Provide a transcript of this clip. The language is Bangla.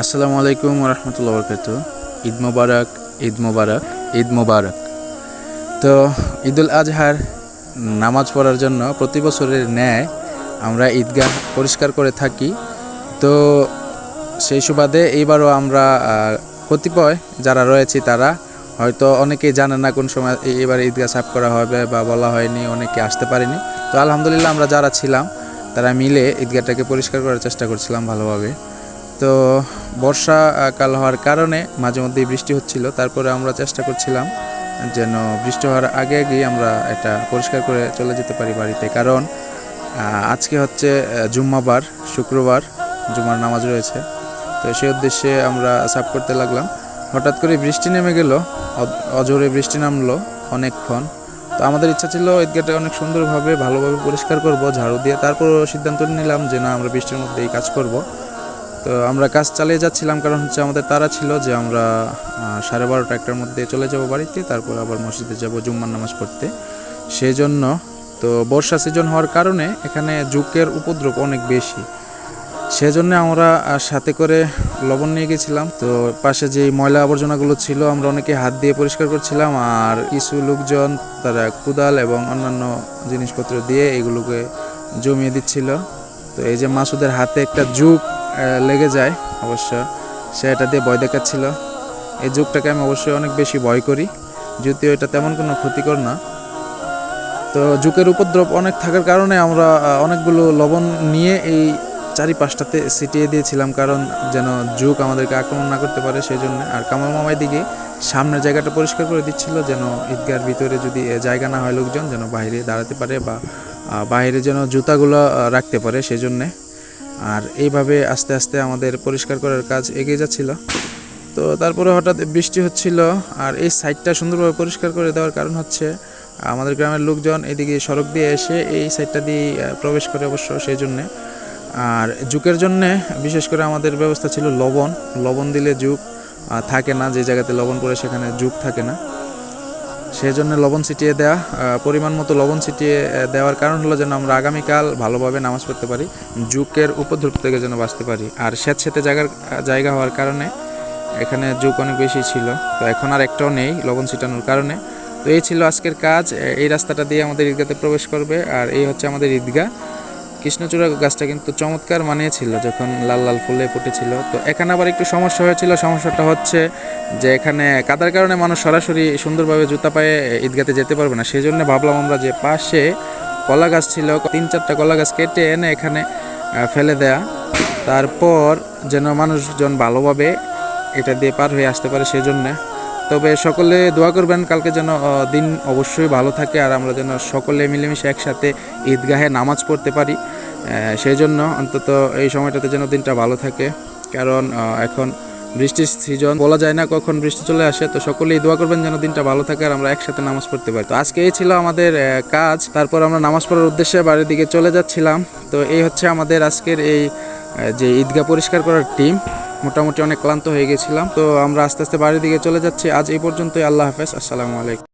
আসসালামু আলাইকুম রহমতুল্লাহ বরকাত ঈদ মোবারক ঈদ মোবারক ঈদ মোবারক। তো ঈদুল আজহার নামাজ পড়ার জন্য প্রতি বছরের ন্যায় আমরা ঈদগাহ পরিষ্কার করে থাকি। তো সেই সুবাদে এইবারও আমরা কতিপয় যারা রয়েছে তারা হয়তো অনেকেই জানে না কোন সময় এবার ঈদগাহ সাফ করা হবে বা বলা হয়নি, অনেকে আসতে পারেনি। তো আলহামদুলিল্লাহ আমরা যারা ছিলাম তারা মিলে ঈদগাহটাকে পরিষ্কার করার চেষ্টা করছিলাম ভালোভাবে। তো বর্ষাকাল হওয়ার কারণে মাঝে মধ্যেই বৃষ্টি হচ্ছিল। তারপরে আমরা চেষ্টা করছিলাম যেন বৃষ্টি হওয়ার আগে আগেই আমরা এটা পরিষ্কার করে চলে যেতে পারি বাড়িতে। কারণ আজকে হচ্ছে জুম্মাবার, শুক্রবার জুমার নামাজ রয়েছে। তো সেই উদ্দেশ্যে আমরা সাফ করতে লাগলাম। হঠাৎ করে বৃষ্টি নেমে গেল অজোরে বৃষ্টি নামলো অনেকক্ষণ। তো আমাদের ইচ্ছা ছিল ঈদগাহটা অনেক সুন্দরভাবে, ভালোভাবে পরিষ্কার করব, ঝাড়ু দিয়ে তারপর সিদ্ধান্ত নিলাম যে না, আমরা বৃষ্টির মধ্যে এই কাজ করব। তো আমরা কাজ চালিয়ে যাচ্ছিলাম কারণ হচ্ছে আমাদের তারা ছিল যে আমরা সাড়ে বারোটা একটার মধ্যে চলে যাব বাড়িতে তারপর আবার মসজিদে যাব জুম্মার নামাজ পড়তে। সেই জন্য তো বর্ষা সিজন হওয়ার কারণে এখানে জুকের উপদ্রব অনেক বেশি। সেজন্য আমরা সাথে করে লবণ নিয়ে গেছিলাম। তো পাশে যে ময়লা আবর্জনাগুলো ছিল আমরা অনেকে হাত দিয়ে পরিষ্কার করছিলাম আর কিছু লোকজন তারা কুদাল এবং অন্যান্য জিনিসপত্র দিয়ে এগুলোকে জমিয়ে দিচ্ছিল। তো এই যে মাসুদের হাতে একটা আহ, লেগে যায় অবশ্য। সে এটা দিয়ে ভয় দেখাচ্ছিল। এই যুগটাকে আমি অবশ্যই অনেক বেশি ভয় করি, যদিও এটা তেমন কোনো ক্ষতিকর না। তো যুগের উপদ্রব অনেক থাকার কারণে আমরা অনেকগুলো লবণ নিয়ে এই চারিপাশটাতে ছিটিয়ে দিয়েছিলাম, কারণ যেন যুগ আমাদেরকে আক্রমণ না করতে পারে সেই জন্য। আর কামাল মামাই দিকে সামনের জায়গাটা পরিষ্কার করে দিচ্ছিল, যেন ঈদগার ভিতরে যদি জায়গা না হয় লোকজন, যেন বাইরে দাঁড়াতে পারে বা বাইরে যেন জুতাগুলো রাখতে পারে সেই জন্যে। আর এইভাবে আস্তে আস্তে আমাদের পরিষ্কার করার কাজ এগিয়ে যাচ্ছিল। তো তারপরে হঠাৎ বৃষ্টি হচ্ছিল আর এই সাইডটা সুন্দরভাবে পরিষ্কার করে দেওয়ার কারণ হচ্ছে, আমাদের গ্রামের লোকজন এদিকে সড়ক দিয়ে এসে এই সাইডটা দিয়ে প্রবেশ করে অবশ্য সেই জন্যে। আর জুকের জন্যে বিশেষ করে আমাদের ব্যবস্থা ছিল লবণ। লবণ দিলে জুক থাকে না, যে জায়গাতে লবণ পড়ে সেখানে জুক থাকে না। সেই জন্য লবণ ছিটিয়ে দেওয়া পরিমাণ মতো লবণ ছিটিয়ে দেওয়ার কারণ হলো যেন আমরা আগামীকাল ভালোভাবে নামাজ পড়তে পারি, জুকের উপদ্রব থেকে যেন বাঁচতে পারি। আর স্যাঁতস্যাঁতে জায়গার জায়গা হওয়ার কারণে এখানে জুক অনেক বেশি ছিল। তো এখন আর একটাও নেই লবণ ছিটানোর কারণে। তো এই ছিল আজকের কাজ। এই রাস্তাটা দিয়ে আমাদের ঈদগাতে প্রবেশ করবে। আর এই হচ্ছে আমাদের ঈদগাহ। কৃষ্ণচূড়া গাছটা কিন্তু চমৎকার মানিয়েছিল, যখন লাল লাল ফুলে ফুটেছিল। তো এখানে আবার একটু সমস্যা হয়েছিল, সমস্যাটা হচ্ছে যে এখানে কাদার কারণে মানুষ সরাসরি সুন্দরভাবে জুতা পায়ে ঈদগাতে যেতে পারবে না। সেই জন্য ভাবলাম আমরা যে পাশে কলা গাছ ছিল, তিন চারটা কলা গাছ কেটে এনে এখানে ফেলে দেয়া। তারপর যেন মানুষজন ভালোভাবে এটা দিয়ে পার হয়ে আসতে পারে সেই জন্যে তবে সকলে দোয়া করবেন, কালকে যেন দিন অবশ্যই ভালো থাকে আর আমরা যেন সকলে মিলেমিশে একসাথে ঈদগাহে নামাজ পড়তে পারি। সেই জন্য অন্তত এই সময়টাতে যেন দিনটা ভালো থাকে। কারণ এখন বৃষ্টির সিজন বলা যায় না কখন বৃষ্টি চলে আসে, তো সকলেই দোয়া করবেন যেন দিনটা ভালো থাকে আর আমরা একসাথে নামাজ পড়তে পারি। তো আজকে এই ছিল আমাদের কাজ। তারপর আমরা নামাজ পড়ার উদ্দেশ্যে বাড়ির দিকে চলে যাচ্ছিলাম। তো এই হচ্ছে আমাদের আজকের এই যে ঈদগাহ পরিষ্কার করার টিম মোটামুটি অনেক ক্লান্ত হয়ে গেছিলাম। তো আমরা আস্তে আস্তে বাড়ির দিকে চলে যাচ্ছি। আজ এই পর্যন্তই। আল্লাহ হাফেজ। আসসালামু আলাইকুম।